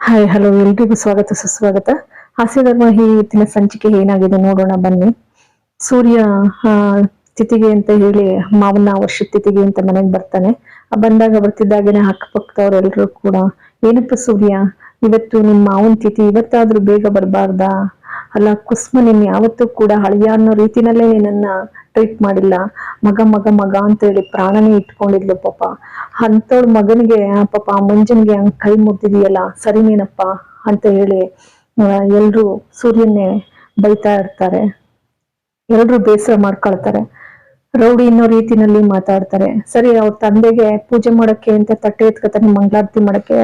Hi hello ಎಲ್ರಿಗೂ ಸ್ವಾಗತ, ಸುಸ್ವಾಗತ. ಹಾಸ್ಯ ಧರ್ಮ ಈ ಇವತ್ತಿನ ಸಂಚಿಕೆ ಏನಾಗಿದೆ ನೋಡೋಣ, ಬನ್ನಿ. ಸೂರ್ಯ ತಿಥಿಗೆ ಅಂತ ಹೇಳಿ, ಮಾವನ ವರ್ಷ ತಿಥಿಗೆ ಅಂತ ಮನೆಗೆ ಬರ್ತಾನೆ. ಬಂದಾಗ ಬರ್ತಿದ್ದಾಗೇನೆ ಅಕ್ಕಪಕ್ಕದವ್ರೆಲ್ರು ಕೂಡ, ಏನಪ್ಪ ಸೂರ್ಯ, ಇವತ್ತು ನಿಮ್ ಮಾವನ್ ತಿಥಿ ಇವತ್ತಾದ್ರೂ ಬೇಗ ಬರಬಾರ್ದಾ? ಅಲ್ಲ ಕುಸ್ಮ ನಿನ್ ಯಾವತ್ತೂ ಕೂಡ ಹಳೆಯ ಅನ್ನೋ ರೀತಿನಲ್ಲೇ ನಿನ್ನ ಟ್ರೀಟ್ ಮಾಡಿಲ್ಲ. ಮಗ ಮಗ ಮಗ ಅಂತ ಹೇಳಿ ಪ್ರಾಣನೇ ಇಟ್ಕೊಂಡಿದ್ಲು ಪಾಪ. ಅಂತವ್ರ ಮಗನಿಗೆ ಪಾಪ ಆ ಮಂಜನ್ಗೆ ಹಂಗ್ ಕೈ ಮುಗ್ದಿದೀಯಲ್ಲ ಸರಿನೇನಪ್ಪ ಅಂತ ಹೇಳಿ ಎಲ್ರು ಸೂರ್ಯನ್ನೇ ಬೈತಾ ಇರ್ತಾರೆ. ಎಲ್ರು ಬೇಸರ ಮಾಡ್ಕೊಳ್ತಾರೆ. ರೌಡಿ ಅನ್ನೋ ರೀತಿನಲ್ಲಿ ಮಾತಾಡ್ತಾರೆ. ಸರಿ, ಅವ್ರ ತಂದೆಗೆ ಪೂಜೆ ಮಾಡಕ್ಕೆ ಅಂತ ತಟ್ಟೆ ಎತ್ಕೊತಾನೆ, ಮಂಗಳಾರತಿ ಮಾಡಕ್ಕೆ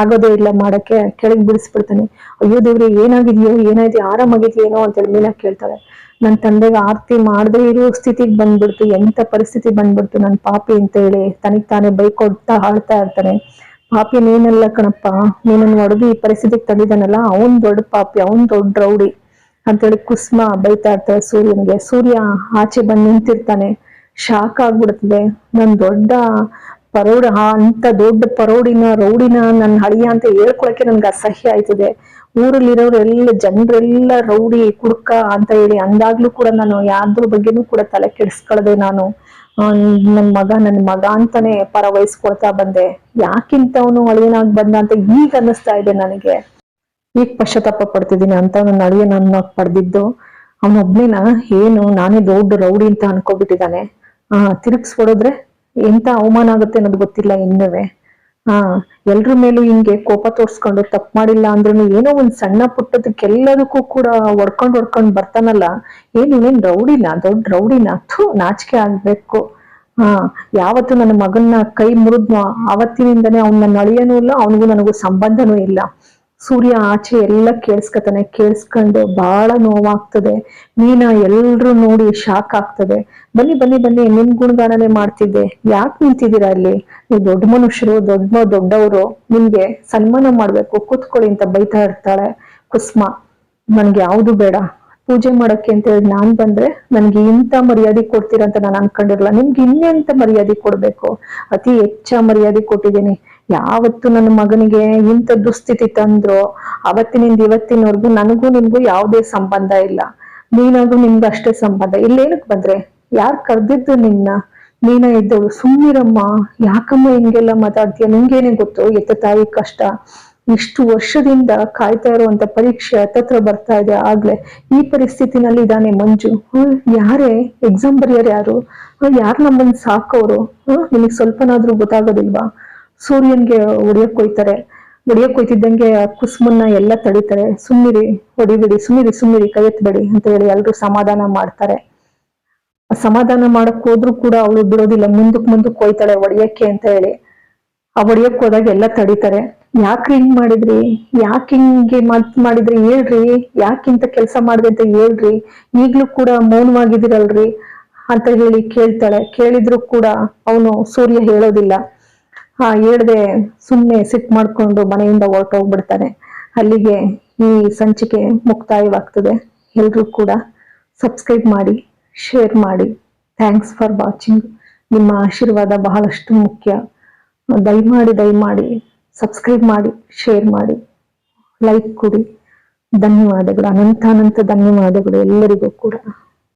ಆಗೋದೇ ಇಲ್ಲ, ಮಾಡಕ್ಕೆ ಕೆಳಗೆ ಬಿಡಿಸ್ಬಿಡ್ತಾನೆ. ಅಯ್ಯೋ ದೇವ್ರಿ, ಏನಾಗಿದ್ಯೋ, ಏನಾಯ್ತು, ಆರಾಮಾಗಿದ್ಯೇನೋ ಅಂತೇಳಿ ಮೀನಾ ಕೇಳ್ತಾಳೆ. ನನ್ನ ತಂದೆಗೆ ಆರತಿ ಮಾಡದೇ ಇರೋ ಸ್ಥಿತಿಗೆ ಬಂದ್ಬಿಡ್ತು, ಎಂತ ಪರಿಸ್ಥಿತಿ ಬಂದ್ಬಿಡ್ತು ನನ್ನ ಪಾಪಿ ಅಂತ ಹೇಳಿ ತನಗ್ ತಾನೇ ಬೈಕೊಡ್ತಾ ಆಳ್ತಾ ಇರ್ತಾನೆ. ಪಾಪಿ ನೀನಲ್ಲ ಕಣಪ್ಪ, ನೀನನ್ನ ಹೊಡೆದು ಈ ಪರಿಸ್ಥಿತಿಗೆ ತಂದಿದ್ದಾನಲ್ಲ ಅವನ್ ದೊಡ್ಡ ಪಾಪಿ, ಅವನ್ ದೊಡ್ಡ ರೌಡಿ. ಅಂತೇಳಿ ಕುಸ್ಮ ಬೈತಾ ಇರ್ತಾಳೆ ಸೂರ್ಯನಿಗೆ. ಸೂರ್ಯ ಆಚೆ ಬಂದು ನಿಂತಿರ್ತಾನೆ. ಶಾಕ್ ಆಗ್ಬಿಡ್ತದೆ. ನನ್ ದೊಡ್ಡ ಪರೋಡ ಅಂತ ದೊಡ್ಡ ಪರೋಡಿನ, ರೌಡಿನ ನನ್ನ ಹಳಿಯ ಅಂತ ಹೇಳ್ಕೊಳಕ್ಕೆ ನನ್ಗೆ ಅಸಹ್ಯ ಆಯ್ತದೆ. ಊರಲ್ಲಿರೋರೆಲ್ಲ ಜನರೆಲ್ಲ ರೌಡಿ, ಕುಡ್ಕ ಅಂತ ಹೇಳಿ ಅಂದಾಗ್ಲೂ ಕೂಡ ನಾನು ಯಾರ್ದ್ರ ಬಗ್ಗೆನೂ ಕೂಡ ತಲೆ ಕೆಡಿಸ್ಕೊಳ್ದೆ ನಾನು. ನನ್ನ ನನ್ ಮಗ ನನ್ ಮಗ ಅಂತಾನೆ ಪರ ವಹಿಸ್ಕೊಳ್ತಾ ಬಂದೆ. ಯಾಕಿಂತವನು ಅಳಿಯನಾಗ್ ಬಂದ ಅಂತ ಈಗ ಅನ್ನಿಸ್ತಾ ಇದೆ ನನಗೆ. ಈಗ ಪಶ್ಚಾತ್ತಾಪ ಪಡ್ತಿದ್ದೀನಿ ಅಂತ ನನ್ನ ಅಳಿಯ ನನ್ನ ಪಡೆದಿದ್ದು ಅವನೊಬ್ನೇನ ಏನು, ನಾನೇ ದೊಡ್ಡ ರೌಡಿ ಅಂತ ಅನ್ಕೋಬಿಟ್ಟಿದ್ದಾನೆ. ಆ ತಿರುಗಿಸ್ಬಿಡಿದ್ರೆ ಎಂತ ಅವಮಾನ ಆಗುತ್ತೆ ಅನ್ನೋದು ಗೊತ್ತಿಲ್ಲ ಇನ್ನುವೆ. ಆ, ಎಲ್ರ ಮೇಲೂ ಹಿಂಗೆ ಕೋಪ ತೋರ್ಸ್ಕೊಂಡು ತಪ್ಪು ಮಾಡಿಲ್ಲ ಅಂದ್ರೂ ಏನೋ ಒಂದ್ ಸಣ್ಣ ಪುಟ್ಟದಕ್ಕೆಲ್ಲದಕ್ಕೂ ಕೂಡ ಒಡ್ಕೊಂಡ್ ಹೊಡ್ಕೊಂಡ್ ಬರ್ತಾನಲ್ಲ. ಏನ್ ಇವನೇನ್ ರೌಡಿನ? ದೊಡ್ಡ ರೌಡಿನ? ಥೂ, ನಾಚಿಕೆ ಆಗ್ಬೇಕು. ಹಾ ಯಾವತ್ತು ನನ್ನ ಮಗನ್ನ ಕೈ ಮುರಿದ್ನೋ ಅವತ್ತಿನಿಂದನೇ ಅವ್ನ ನನ್ನ ಅಳಿಯನೂ ಇಲ್ಲ, ಅವನಿಗೂ ನನಗೂ ಸಂಬಂಧನೂ ಇಲ್ಲ. ಸೂರ್ಯ ಆಚೆ ಎಲ್ಲ ಕೇಳಿಸ್ಕೊತಾನೆ, ಕೇಳಿಸ್ಕೊಂಡು ಬಹಳ ನೋವಾಗ್ತದೆ. ಮೀನಾ ಎಲ್ರು ನೋಡಿ ಶಾಕ್ ಆಗ್ತದೆ. ಬನ್ನಿ ಬನ್ನಿ ಬನ್ನಿ, ನಿಮ್ ಗುಣಗಾನನೆ ಮಾಡ್ತಿದ್ದೆ. ಯಾಕೆ ನಿಂತಿದ್ದೀರಾ ಅಲ್ಲಿ ನೀವು ದೊಡ್ಡ ಮನುಷ್ಯರು, ದೊಡ್ಡ ದೊಡ್ಡವರು, ನಿಮ್ಗೆ ಸನ್ಮಾನ ಮಾಡ್ಬೇಕು, ಕೂತ್ಕೊಳ್ಳಿ ಅಂತ ಬೈತಾ ಇರ್ತಾಳೆ ಕುಸ್ಮ. ನನ್ಗೆ ಯಾವ್ದು ಬೇಡ. ಪೂಜೆ ಮಾಡಕ್ಕೆ ಅಂತ ಹೇಳಿ ನಾನ್ ಬಂದ್ರೆ ನನ್ಗೆ ಇಂಥ ಮರ್ಯಾದೆ ಕೊಡ್ತೀರಾ ಅಂತ ನಾನು ಅನ್ಕೊಂಡಿರಲ್ಲ ನಿಮ್ಗೆ ಇನ್ನೆಂತ ಮರ್ಯಾದೆ ಕೊಡ್ಬೇಕು? ಅತಿ ಹೆಚ್ಚ ಮರ್ಯಾದೆ ಕೊಟ್ಟಿದ್ದೀನಿ. ಯಾವತ್ತು ನನ್ನ ಮಗನಿಗೆ ಇಂಥ ದುಸ್ಥಿತಿ ತಂದ್ರು ಅವತ್ತಿನಿಂದ ಇವತ್ತಿನವರೆಗೂ ನನಗೂ ನಿಮ್ಗೂ ಯಾವುದೇ ಸಂಬಂಧ ಇಲ್ಲ. ನೀನಾಗೂ ನಿಮ್ಗೆ ಅಷ್ಟೇ ಸಂಬಂಧ. ಇಲ್ಲೇನಕ್ ಬಂದ್ರೆ, ಯಾರ್ ಕರ್ದಿದ್ದು ನಿನ್ನ? ನೀನ ಇದ್ದವಳು ಸುಮ್ಮಿರಮ್ಮ ಯಾಕಮ್ಮ ಹಿಂಗೆಲ್ಲ ಮಾತಾಡ್ತೀಯ? ನಿಂಗೇನೆ ಗೊತ್ತು? ಎತ್ತ ತಾಯಿ ಕಷ್ಟ. ಇಷ್ಟು ವರ್ಷದಿಂದ ಕಾಯ್ತಾ ಇರುವಂತ ಪರೀಕ್ಷೆ ಹತ್ತತ್ರ ಬರ್ತಾ ಇದೆ ಆಗ್ಲೇ. ಈ ಪರಿಸ್ಥಿತಿನಲ್ಲಿ ಇದಾನೆ ಮಂಜು. ಯಾರೇ? ಎಕ್ಸಾಮ್ ಬರೆಯೋರು ಯಾರು? ಯಾರು ನಮ್ಮನ್ನ ಸಾಕೋರು? ನಿನಗ್ ಸ್ವಲ್ಪನಾದ್ರೂ ಗೊತ್ತಾಗೋದಿಲ್ವಾ? ಸೂರ್ಯನ್ಗೆ ಹೊಡಿಯಕ್ ಹೋಯ್ತಾರೆ. ಹೊಡಿಯಕ್ ಹೋಯ್ತಿದ್ದಂಗೆ ಕುಸುಮನ್ನ ಎಲ್ಲ ತಡಿತಾರೆ. ಸುಮ್ಮಿರಿ ಹೊಡಿಬಿಡಿ ಸುಮ್ಮಿರಿ ಸುಮ್ಮಿರಿ ಕೈ ಎತ್ತಬೇಡಿ ಅಂತ ಹೇಳಿ ಎಲ್ರು ಸಮಾಧಾನ ಮಾಡ್ತಾರೆ. ಸಮಾಧಾನ ಮಾಡಕ್ ಹೋದ್ರು ಕೂಡ ಅವಳು ಬಿಡೋದಿಲ್ಲ. ಮುಂದಕ್ ಮುಂದಕ್ ಹೋಯ್ತಾಳೆ ಒಡೆಯಕ್ಕೆ ಅಂತ ಹೇಳಿ. ಆ ಹೊಡಿಯಕ್ ಹೋದಾಗ ಎಲ್ಲ ತಡಿತಾರೆ. ಯಾಕ್ರಿ ಹಿಂಗ್ ಮಾಡಿದ್ರಿ? ಯಾಕೆ ಹಿಂಗೆ ಮಾತ್ ಮಾಡಿದ್ರಿ? ಹೇಳ್ರಿ. ಯಾಕಿಂತ ಕೆಲಸ ಮಾಡಿದೆ ಅಂತ ಹೇಳ್ರಿ. ಈಗ್ಲೂ ಕೂಡ ಮೌನವಾಗಿದ್ದೀರಲ್ರಿ? ಅಂತ ಹೇಳಿ ಕೇಳ್ತಾಳೆ. ಕೇಳಿದ್ರು ಕೂಡ ಅವನು ಸೂರ್ಯ ಹೇಳೋದಿಲ್ಲ. ಹೇಳ್ದೆ ಸುಮ್ಮನೆ ಸಿಟ್ ಮಾಡ್ಕೊಂಡು ಮನೆಯಿಂದ ಹೊರಟೋಗ್ಬಿಡ್ತಾನೆ. ಅಲ್ಲಿಗೆ ಈ ಸಂಚಿಕೆ ಮುಕ್ತಾಯವಾಗ್ತದೆ. ಎಲ್ಲರೂ ಕೂಡ ಸಬ್ಸ್ಕ್ರೈಬ್ ಮಾಡಿ ಶೇರ್ ಮಾಡಿ. ಥ್ಯಾಂಕ್ಸ್ ಫಾರ್ ವಾಚಿಂಗ್ ನಿಮ್ಮ ಆಶೀರ್ವಾದ ಬಹಳಷ್ಟು ಮುಖ್ಯ. ದಯಮಾಡಿ ದಯಮಾಡಿ ಸಬ್ಸ್ಕ್ರೈಬ್ ಮಾಡಿ ಶೇರ್ ಮಾಡಿ. ಲೈಕ್ ಕೊಡಿ. ಧನ್ಯವಾದಗಳು. ಅನಂತ ಅನಂತ ಧನ್ಯವಾದಗಳು ಎಲ್ಲರಿಗೂ ಕೂಡ.